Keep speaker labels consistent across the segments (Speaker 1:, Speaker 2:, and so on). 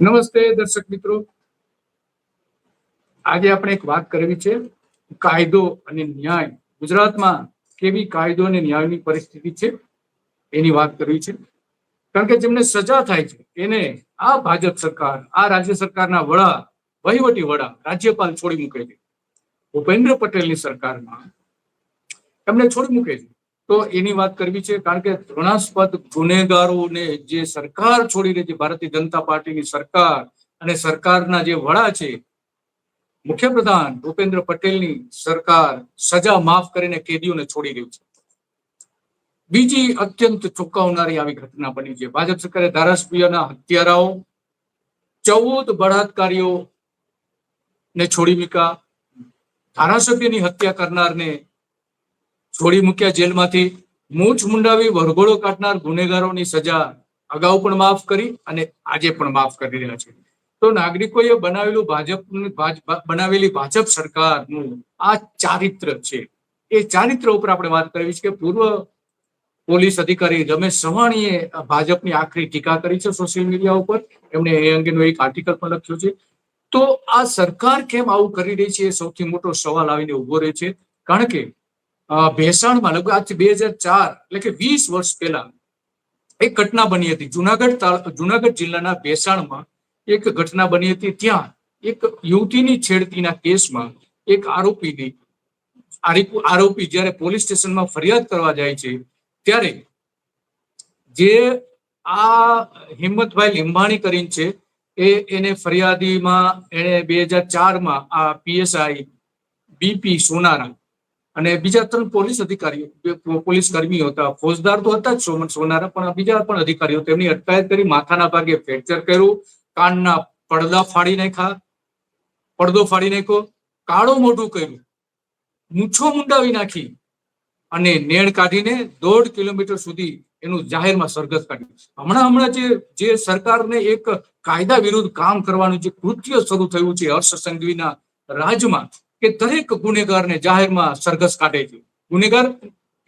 Speaker 1: નમસ્તે દર્શક મિત્રો. આજે આપણે એક વાત કરવી છે, કાયદો અને ન્યાય. ગુજરાતમાં કેવી કાયદો અને ન્યાયની પરિસ્થિતિ છે? એની વાત કરવી છે. કારણ કે જેમને સજા થાય છે, એને આ ભાજપ સરકાર, આ રાજ્ય સરકારના વડા, વહીવટી વડા, રાજ્યપાલ છોડી મૂકે છે. ભૂપેન્દ્ર પટેલની સરકારમાં એમને છોડી મૂકે છે. તો એની વાત કરવી છે, કારણ કે ઘૃણાસ્પદ ગુનેગારોને જે સરકાર છોડી જે ભારતીય જનતા પાર્ટીની સરકાર અને સરકારના જે વડા છે, મુખ્યપ્રધાન ભૂપેન્દ્ર પટેલની સરકાર સજા માફ કરીને કેદીઓને છોડી રહ્યું છે. બીજી અત્યંત ચોંકાવનારી આવી ઘટના બની છે. ભાજપ સરકારે ધારાસભ્યના હત્યારાઓ, ચૌદ બળાત્કારીઓ ને છોડી મૂક્યા. ધારાસભ્યની હત્યા કરનારને છોડી મૂક્યા જેલમાંથી, મૂછ મુંડાવી વરઘોડો કાઢનાર ગુનેગારોની સજા અગાઉ પણ માફ કરી અને આજે પણ માફ કરી રહ્યા છે. તો નાગરિકોએ બનાવેલું ભાજપ બનાવેલી ભાજપ સરકારનું આ ચારિત્ર છે. એ ચારિત્ર ઉપર આપણે વાત કરવી છે કે પૂર્વ પોલીસ અધિકારી રમેશ સવાણીએ ભાજપની આખરી ટીકા કરી છે સોશિયલ મીડિયા ઉપર. એમણે એ અંગેનો એક આર્ટિકલ પણ લખ્યો છે. તો આ સરકાર કેમ આવું કરી રહી છે? એ સૌથી મોટો સવાલ આવીને ઊભો રહે છે. કારણ કે ભેસાણમાં લગભગ આજથી બે હજાર ચાર એટલે કે વીસ વર્ષ પહેલા એક ઘટના બની હતી. જુનાગઢ જુનાગઢ જિલ્લાના ભેસાણમાં એક ઘટના બની હતી. ત્યાં એક યુવતીની છેડતીના કેસમાં એક આરોપીની, આરોપી જ્યારે પોલીસ સ્ટેશનમાં ફરિયાદ કરવા જાય છે, ત્યારે જે આ હિંમતભાઈ લીંબાણી કરીને છે, એ એને ફરિયાદીમાં એને બે હજાર ચારમાં આ પીએસઆઈ બીપી સોનારા અને બીજા ત્રણ પોલીસ અધિકારીઓ પોલીસ કર્મીઓ હતા. ફોજદાર તો હતા જ, સોમન સોનારા પણ, બીજા પણ અધિકારીઓ. તેમની અટકાયત કરી માથાના ભાગે ફ્રેક્ચર કર્યું, કાનના પડદા ફાડી નાખ્યા, પડદો ફાડી નાખ્યો, કાળો મોઢું કર્યું, મૂછો મુંડાવી નાખી અને નેણ કાઢીને દોઢ કિલોમીટર સુધી એનું જાહેરમાં સરઘસ કાઢ્યું. હમણાં હમણાં જે જે સરકારને એક કાયદા વિરુદ્ધ કામ કરવાનું જે કૃત્ય શરૂ થયું છે હર્ષ સંઘવીના રાજમાં કે દરેક ગુનેગારને જાહેરમાં સરઘસ કાઢે છે. ગુનેગાર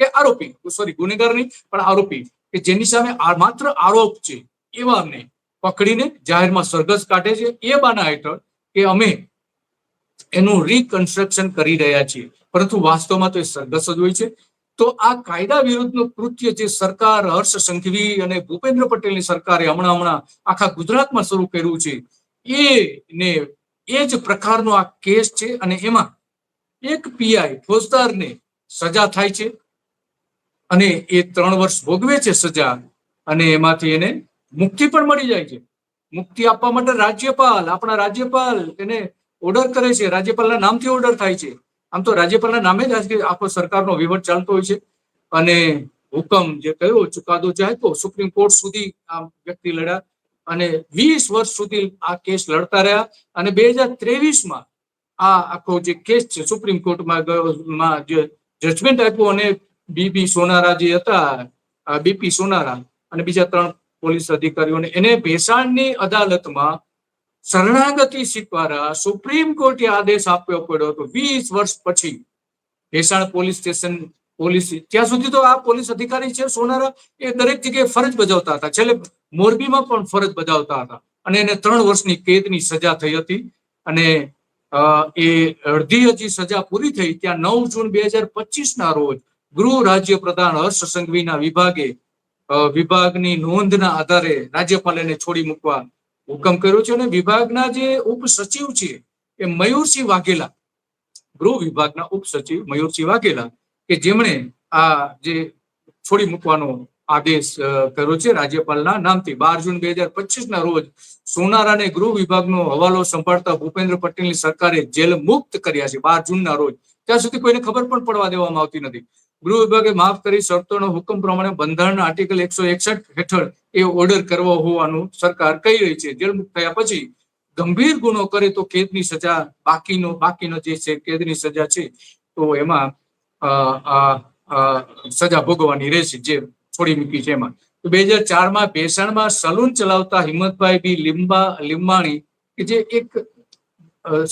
Speaker 1: કે આરોપી? સોરી ગુનેગાર નહીં, પણ આરોપી. કે જેની સામે માત્ર આરોપ છે. એવાને પકડીને જાહેરમાં સરઘસ કાઢે છે. એ બાના હેઠળ કે અમે એનું રિકન્સ્ટ્રક્શન કરી રહ્યા છીએ. પરંતુ વાસ્તવમાં તો એ સરઘસ જ હોય છે. તો આ કાયદા વિરુદ્ધનું કૃત્ય જે સરકાર હર્ષ સંઘવી અને ભૂપેન્દ્ર પટેલની સરકારે હમણાં હમણાં આખા ગુજરાતમાં શરૂ કર્યું છે એ ને એ જ પ્રકારનો આ કેસ છે અને એમાં એક પીઆઈ ફોજદારને સજા થાય છે અને એ ત્રણ વર્ષ ભોગવે છે સજા અને એમાંથી એને મુક્તિ પણ મળી જાય છે. મુક્તિ આપવા માટે રાજ્યપાલ, આપણા રાજ્યપાલ એને ઓર્ડર કરે છે. રાજ્યપાલના નામથી ઓર્ડર થાય છે. આમ તો રાજ્યપાલના નામે જ આજે આખો સરકારનો વહીવટ ચાલતો હોય છે અને હુકમ જે કયો ચુકાદો જે તો સુપ્રીમ કોર્ટ સુધી આ વ્યક્તિ લડ્યા અને વીસ વર્ષ સુધી આ કેસ લડતા રહ્યા અને બે હજાર ત્રેવીસમાં આ આખો જે કેસ છે સુપ્રીમ કોર્ટમાં ગયો જે જજમેન્ટ આપ્યું અને બીબી સોનારા જે હતા બીપી સોનારા અને બીજા ત્રણ પોલીસ અધિકારીઓને, એને ભેસાણની અદાલતમાં શરણાગતિ સ્વીકારા સુપ્રીમ કોર્ટે આદેશ આપ્યો પડ્યો હતો. વીસ વર્ષ પછી ભેસાણ પોલીસ સ્ટેશન પોલીસ, ત્યાં સુધી તો આ પોલીસ અધિકારી છે સોનારા, એ દરેક જગ્યાએ ફરજ બજાવતા હતા. છેલ્લે મોરબીમાં પણ ફરજ બજાવતા હતા. અને એને ત્રણ વર્ષની કેદની સજા થઈ હતી. અને એ અડધી હજી સજા પૂરી થઈ ત્યાં નવ જૂન બે હજાર પચીસ ના રોજ ગૃહ રાજ્ય પ્રધાન હર્ષ સંઘવીના વિભાગે વિભાગની નોંધના આધારે રાજ્યપાલ એને છોડી મૂકવા હુકમ કર્યો છે. અને વિભાગના જે ઉપસચિવ છે એ મયુરસિંહ વાઘેલા, ગૃહ વિભાગના ઉપસચિવ મયુરસિંહ વાઘેલા, કે જેમણે આ જે છોડી મૂકવાનો આદેશ કર્યો છે રાજ્યપાલના નામથી. બાર જૂન બે હજાર પચીસ ના રોજ સોનારાને ગૃહ વિભાગનો હવાલો સંભાળતા ભૂપેન્દ્ર પટેલની સરકારે જેલ મુક્ત કર્યા છે બાર જૂનના રોજ. ત્યાં સુધી કોઈને ખબર પણ પડવા દેવામાં આવતી નથી. ગૃહ વિભાગે માફ કરી શરતોનો હુકમ પ્રમાણે બંધારણના આર્ટિકલ એકસો એકસઠ હેઠળ એ ઓર્ડર કરવો હોવાનું સરકાર કહી રહી છે. જેલ મુક્ત થયા પછી ગંભીર ગુનો કરે તો કેદની સજા બાકીનો બાકીનો જે છે કેદની સજા છે તો એમાં સજા ભોગવવાની રહેશે. જે છોડી મૂકી છે એમાં. તો બે હજાર ચારમાં ભેસાણમાં સલૂન ચલાવતા હિંમતભાઈ બી લીંબા, લીંબાણી કે જે એક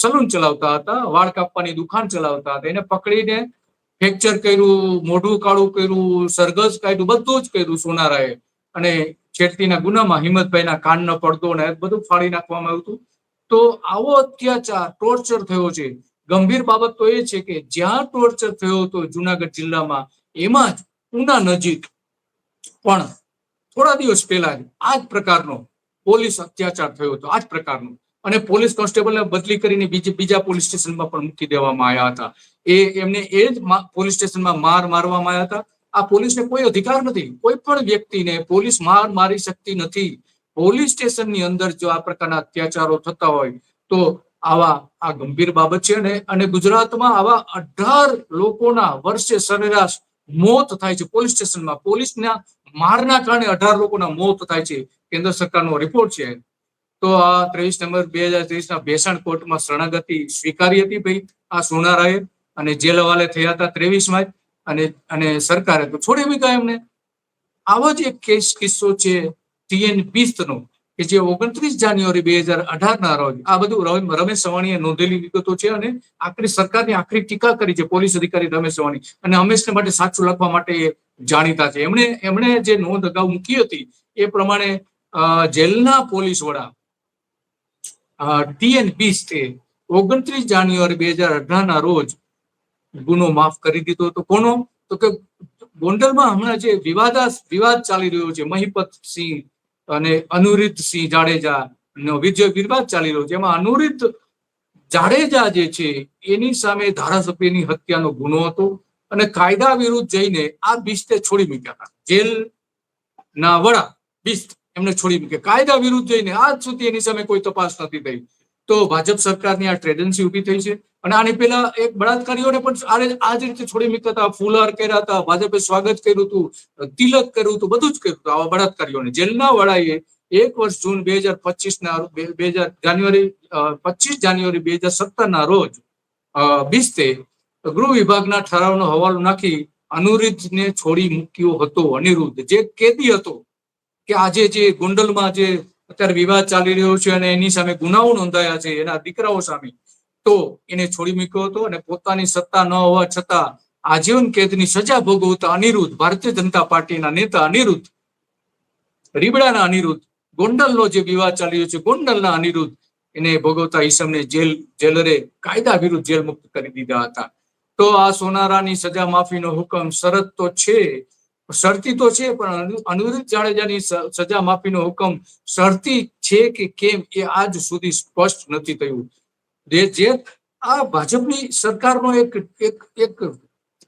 Speaker 1: સલૂન ચલાવતા હતા, વાળ કાપવાની દુકાન ચલાવતા હતા. એને પકડીને ફ્રેક્ચર કર્યું, મોઢું કાળું કર્યું, સરઘસ કાઢ્યું, બધું જ કર્યું સોનારાએ. અને છેડતીના ગુનામાં હિંમતભાઈના કાનનો પડદો ને બધું ફાડી નાખવામાં આવ્યું હતું. તો આવો અત્યાચાર ટોર્ચર થયો છે. ગંભીર બાબત તો એ છે કે જ્યાં ટોર્ચર થયો હતો જુનાગઢ જિલ્લામાં, એમાં જ ઉના નજીક પણ થોડા દિવસ પહેલા જ આ જ પ્રકારનો પોલીસ અત્યાચાર થયો હતો આ જ પ્રકારનો. અને પોલીસ કોન્સ્ટેબલને બદલી કરીને બીજી, બીજા પોલીસ સ્ટેશનમાં પણ મૂકી દેવામાં આવ્યા હતા. એ એમને એ જ પોલીસ સ્ટેશનમાં માર મારવામાં આવ્યા હતા. આ પોલીસને કોઈ અધિકાર નથી. કોઈ પણ વ્યક્તિને પોલીસ માર મારી શકતી નથી. પોલીસ સ્ટેશનની અંદર જો આ પ્રકારના અત્યાચારો થતા હોય, તો આવા, આ ગંભીર બાબત છે અને અને ગુજરાતમાં આવા અઢાર લોકોના વર્ષે સરેરાશ મોત થાય છે પોલીસ સ્ટેશનમાં. પોલીસના મારના કારણે અઢાર લોકોના મોત થાય છે. કેન્દ્ર સરકારનો રિપોર્ટ છે. તો આ ત્રેવીસ નંબર બે હજાર ત્રેવીસ ના ભેસાણ કોર્ટમાં શરણાગતિ સ્વીકારી હતી ભાઈ, આ સોનારાએ અને જેલ હવાલે થયા હતા ત્રેવીસમાં જ. અને અને સરકારે તો છોડી મૂક્યા એમને આવો જ એક કેસ કિસ્સો છે ટીએન નો કે જે ઓગણત્રીસ જાન્યુઆરી બે હજાર અઢાર ના રોજ આ બધું રમેશ સવાણીએ નોંધેલી વિગતો છે અને આખરી સરકારની આખરી ટીકા કરી છે પોલીસ અધિકારી રમેશ સવાણી. અને હંમેશને માટે સાચું લખવા માટે જાણીતા છે. એમણે એમણે જે નોંધ અગાઉ મૂકી હતી એ પ્રમાણે જેલના પોલીસ વડા ટીએન બીસ્ટે ઓગણત્રીસ જાન્યુઆરી બે હજાર અઢારના રોજ ગુનો માફ કરી દીધો હતો. કોનો? તો કે ગોંડલમાં હમણાં જે વિવાદાસ, વિવાદ ચાલી રહ્યો છે મહિપત સિંહ અને અનુરુદ્ધ સિંહ જાડેજા નો વિજય વિવાદ ચાલી રહ્યો છે. એમાં અનુરુદ્ધ જાડેજા જે છે, એની સામે ધારાસભ્યની હત્યાનો ગુનો હતો અને કાયદા વિરુદ્ધ જઈને આ બિસ્તે છોડી મૂક્યા હતા. જેલ ના વડા બિસ્ત એમને છોડી મૂક્યા. કાયદા વિરુદ્ધ જઈને આજ સુધી એની સામે કોઈ તપાસ નથી થઈ. તો ભાજપ સરકારની આ ટ્રેડન્સી ઊભી થઈ છે. અને આની પહેલા એક બળાત્કારીઓને પણ આ જ રીતે છોડી મૂકતા હતા. ફૂલહાર કર્યા હતા. ભાજપે સ્વાગત કર્યું હતું. તિલક કર્યું હતું. બધું જ કર્યું હતું આવા બળાત્કારીઓને. જેલના વડાએ એક વર્ષ જૂન બે હજાર પચીસ ના બે- હજાર જાન્યુઆરી પચીસ જાન્યુઆરી બે હજાર સત્તર ના રોજ બીસતે ગૃહ વિભાગના ઠરાવનો હવાલો નાખી અનુરુદ્ધને છોડી મૂક્યો હતો. અનિરુદ્ધ. જે કેદી હતો કે આજે જે ગોંડલમાં જે અત્યારે વિવાદ ચાલી રહ્યો છે અને એની સામે ગુનાઓ નોંધાયા છે એના દીકરાઓ સામે. તો એને છોડી મૂક્યો હતો અને પોતાની સત્તા ન હોવા છતાં આજીવન કેદની સજા ભોગવતા અનિરુદ્ધ, ભારતીય જનતા પાર્ટીના નેતા અનિરુદ્ધ, રીબડાના અનિરુદ્ધ, ગોંડલનો જે વિવાદ ચાલી રહ્યો છે, ગોંડલના અનિરુદ્ધ એને ભોગવતા ઈસમને જેલ, જેલરે કાયદા વિરુદ્ધ જેલ મુક્ત કરી દીધા હતા. તો આ સોનારાની સજા માફીનો હુકમ શરત તો છે શરતી તો છે, પણ અનુ- અનિરુદ્ધ જાડેજાની સજા માફીનો હુકમ શરતી છે કે કેમ એ આજ સુધી સ્પષ્ટ નથી થયું. જે આ ભાજપની સરકારનો એક એક એક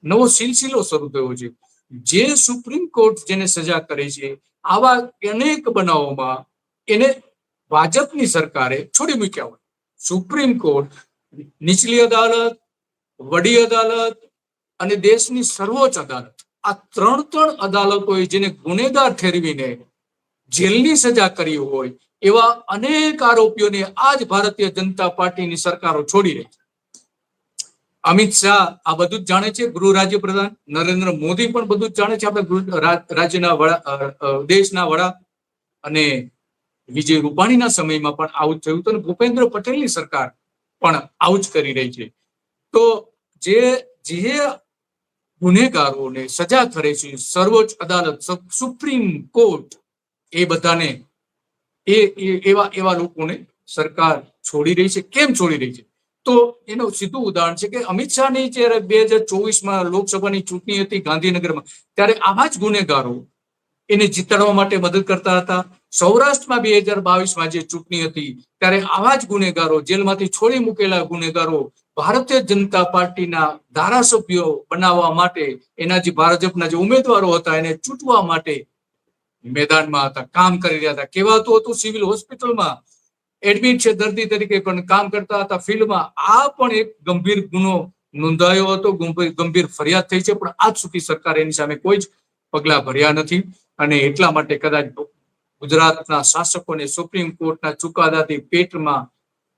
Speaker 1: નવો સિલસિલો શરૂ થયો છે. જે સુપ્રીમ કોર્ટ જેને સજા કરે છે, આવા અનેક બનાવોમાં એને ભાજપની સરકારે છોડી મૂક્યા હોય. સુપ્રીમ કોર્ટ, નીચલી અદાલત, વડી અદાલત અને દેશની સર્વોચ્ચ અદાલત આ ત્રણ ત્રણ અદાલતોએ જેને ગુનેગાર ઠેરવીને જેલની સજા કરી હોય, એવા અનેક આરોપીઓને આજ ભારતીય જનતા પાર્ટીની સરકારો છોડી રહી અમિત શાહ આ બધું જ જાણે છે, ગૃહ રાજ્ય પ્રધાન નરેન્દ્ર મોદી પણ બધું જ જાણે છે આપણે રાજ્યના વડા દેશના વડા અને વિજય રૂપાણીના સમયમાં પણ આવું જ થયું હતું અને ભૂપેન્દ્ર પટેલની સરકાર પણ આવું જ કરી રહી છે. તો જે જે ગુનેગારોને સજા કરે છે. સર્વોચ્ચ અદાલત, સુપ્રીમ કોર્ટ એ બધાને એ એવા એવા લોકોને સરકાર છોડી રહી છે. કેમ છોડી રહી છે? તો એનું સીધું ઉદાહરણ છે કે અમિત શાહની જ્યારે બે હજાર ચોવીસમાં લોકસભાની ચૂંટણી હતી ગાંધીનગરમાં, ત્યારે આવા જ ગુનેગારો એને જીતાડવા માટે મદદ કરતા હતા. સૌરાષ્ટ્રમાં બે હજાર બાવીસમાં જે ચૂંટણી હતી, ત્યારે આવા જ ગુનેગારો, જેલમાંથી છોડી મૂકેલા ગુનેગારો ભારતીય જનતા પાર્ટીના ધારાસભ્યો બનાવવા માટે એના જે ભાજપના જે ઉમેદવારો હતા એને ચૂંટવા માટે મેદાનમાં હતા, કામ કરી રહ્યા હતા. કહેવાતું હતું સિવિલ હોસ્પિટલમાં એડમિટ છે દર્દી તરીકે પણ કામ કરતા હતા ફિલ્ડમાં. આ પણ એક ગંભીર ગુનો નોંધાયો હતો ગંભીર ફરિયાદ થઈ છે, પણ આજ સુધી સરકાર એની સામે કોઈ જ પગલા ભર્યા નથી. અને એટલા માટે કદાચ ગુજરાતના શાસકોને સુપ્રીમ કોર્ટના ચુકાદાથી પેટમાં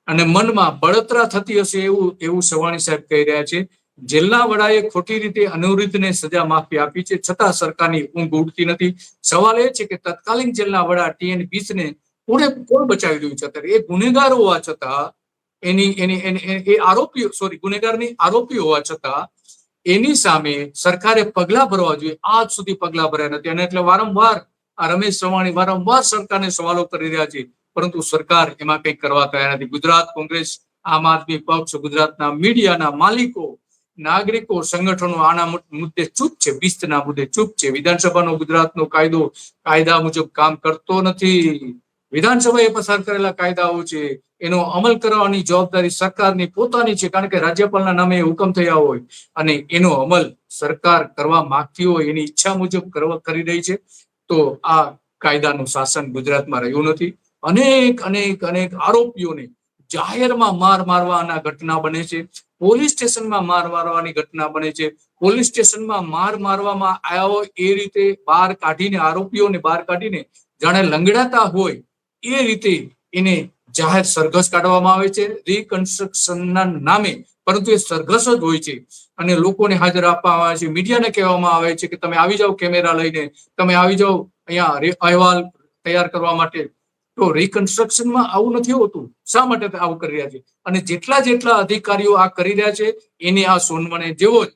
Speaker 1: અને મનમાં બળતરા થતી હશે એવું એવું સવાણી સાહેબ કહી રહ્યા છે. જેલના વડાએ ખોટી રીતે અનુરુદ્ધને સજા માફી આપી છે, છતાં સરકારની ઊંઘ ઉડતી નથી. સવાલ એ છે કે તત્કાલીન જેલના વડા ટીએન પીસને પૂરે કોણ બચાવી રહ્યું છે અત્યારે? એ ગુનેગાર હોવા છતાં, એની એની એ- આરોપી સોરી ગુનેગારની આરોપી હોવા છતાં, એની સામે સરકારે પગલા ભરવા જોઈએ. આજ સુધી પગલા ભર્યા નથી. અને એટલે વારંવાર આ રમેશ સવાણી વારંવાર સરકારને સવાલો કરી રહ્યા છે. પરંતુ સરકાર એમાં કંઈક કરવા તૈયાર નથી. ગુજરાત કોંગ્રેસ, આમ આદમી પક્ષ, ગુજરાતના મીડિયાના માલિકો, નાગરિકો, સંગઠનો આના મુદ્દે ચૂપ છે બિસ્તના મુદ્દે ચૂપ છે. વિધાનસભાનો ગુજરાતનો કાયદો, કાયદા મુજબ કામ કરતો નથી. વિધાનસભાએ પસાર કરેલા કાયદાઓ છે, એનો અમલ કરવાની જવાબદારી સરકારની પોતાની છે, કારણ કે રાજ્યપાલના નામે હુકમ થયા હોય અને એનો અમલ સરકાર કરવા માંગતી હોય એની ઈચ્છા મુજબ કરવા, કરી રહી છે, તો આ કાયદાનું શાસન ગુજરાતમાં રહ્યું નથી. અનેક અનેક અનેક આરોપીઓને જાહેરમાં માર મારવાના ઘટના બને છે, પોલીસ સ્ટેશનમાં માર મારવાની ઘટના બને છે, પોલીસ સ્ટેશનમાં માર મારવામાં આવ્યા હોય એ રીતે બહાર કાઢીને, આરોપીઓને બહાર કાઢીને જાણે લંગડાતા હોય એ રીતે એને જાહેર સરઘસ કાઢવામાં આવે છે રિકન્સ્ટ્રક્શનના નામે, પરંતુ એ સરઘસ જ હોય છે. અને લોકોને હાજર આપવામાં આવે છે, મીડિયાને કહેવામાં આવે છે કે તમે આવી જાઓ કેમેરા લઈને, તમે આવી જાઓ, અહીંયા અહેવાલ તૈયાર કરવા માટે તો રિકન્સ્ટ્રક્શનમાં આવું નથી હોતું. શા માટે આવું કરી રહ્યા છે? અને જેટલા જેટલા અધિકારીઓ આ કરી રહ્યા છે, એને આ સોનવણે જેવો જ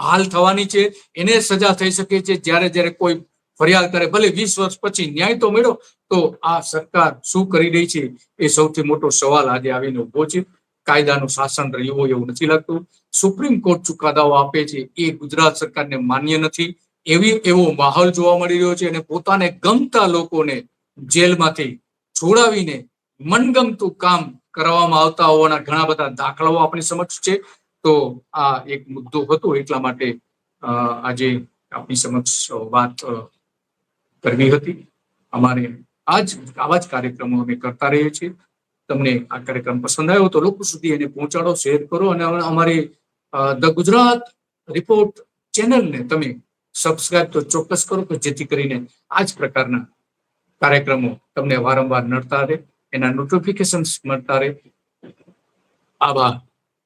Speaker 1: હાલ થવાની છે, એને સજા થઈ શકે છે, જ્યારે જ્યારે કોઈ ફરિયાદ કરે, ભલે વીસ વર્ષ પછી ન્યાય તો મળ્યો, તો આ સરકાર શું કરી રહી છે? એ સૌથી મોટો સવાલ આજે આવીને ઊભો છે. કાયદાનું શાસન રહ્યું હોય એવું નથી લાગતું. સુપ્રીમ કોર્ટ ચુકાદાઓ આપે છે, એ ગુજરાત સરકારને માન્ય નથી. એવી એવો માહોલ જોવા મળી રહ્યો છે અને પોતાને ગમતા લોકોને જેલમાંથી છોડાવીને મનગમતું કામ કરવામાં આવતા હોવાના ઘણા બધા દાખલાઓ આપણી સમક્ષ છે. તો આ એક મુદ્દો હતો, એટલા માટે આજે આપની સમક્ષ વાત કરવી હતી. અમારે આજ, આવા જ કાર્યક્રમો અમે કરતા રહીએ છીએ. તમને આ કાર્યક્રમ પસંદ આવ્યો તો લોકો સુધી એને પહોંચાડો, શેર કરો અને અમારી ધ ગુજરાત રિપોર્ટ ચેનલને તમે સબસ્ક્રાઇબ તો ચોક્કસ કરો કે જેથી કરીને આ જ પ્રકારના કાર્યક્રમો તમને વારંવાર નડતા રહે એના નોટિફિકેશન મળતા રહે. આભાર.